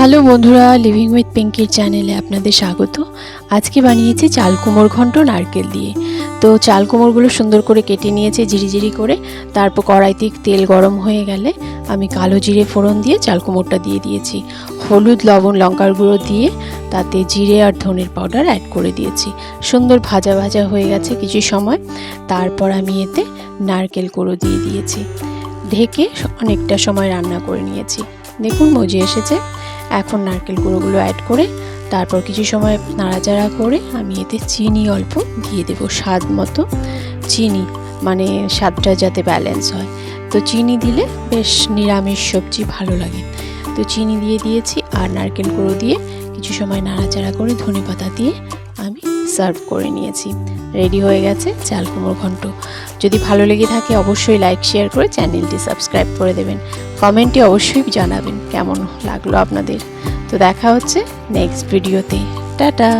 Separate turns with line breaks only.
Hello বন্ধুরা living with পিঙ্কির চ্যানেলে আপনাদের স্বাগত। আজকে বানিয়েছি চাল কুমোর ঘন্ট নারকেল দিয়ে। তো চাল কুমোরগুলো সুন্দর করে কেটে নিয়েছি ঝিরিঝিরি করে। তারপর কড়াইতে তেল গরম হয়ে গেলে আমি কালো জিরে ফোড়ন দিয়ে চাল কুমোরটা দিয়ে দিয়েছি। হলুদ, লবণ, লঙ্কার গুঁড়ো দিয়ে তাতে জিরে আর ধনের পাউডার অ্যাড করে দিয়েছি। সুন্দর ভাজা ভাজা হয়ে গেছে কিছু সময়। তারপর আমি এতে নারকেল গুঁড়ো দিয়ে দিয়েছি। ঢেকে অনেকটা সময় রান্না করে নিয়েছি। দেখুন মজে এসেছে। এখন নারকেল গুঁড়োগুলো অ্যাড করে তারপর কিছু সময় নাড়াচাড়া করে আমি এতে চিনি অল্প দিয়ে দেবো স্বাদ মতো। চিনি মানে স্বাদটা যাতে ব্যালেন্স হয়। তো চিনি দিলে বেশ নিরামিষ সবজি ভালো লাগে। তো চিনি দিয়ে দিয়েছি আর নারকেল গুঁড়ো দিয়ে কিছু সময় নাড়াচাড়া করে ধনে পাতা দিয়ে আমি সার্ভ করে নিয়েছি। রেডি হয়ে গেছে চাল কুমড়ো ঘন্ট। যদি ভালো লেগে থাকে অবশ্যই লাইক, শেয়ার করে চ্যানেলটি সাবস্ক্রাইব করে দেবেন। কমেন্টে অবশ্যই জানাবেন কেমন লাগল আপনাদের। তো দেখা হচ্ছে নেক্সট ভিডিওতে। টাটা!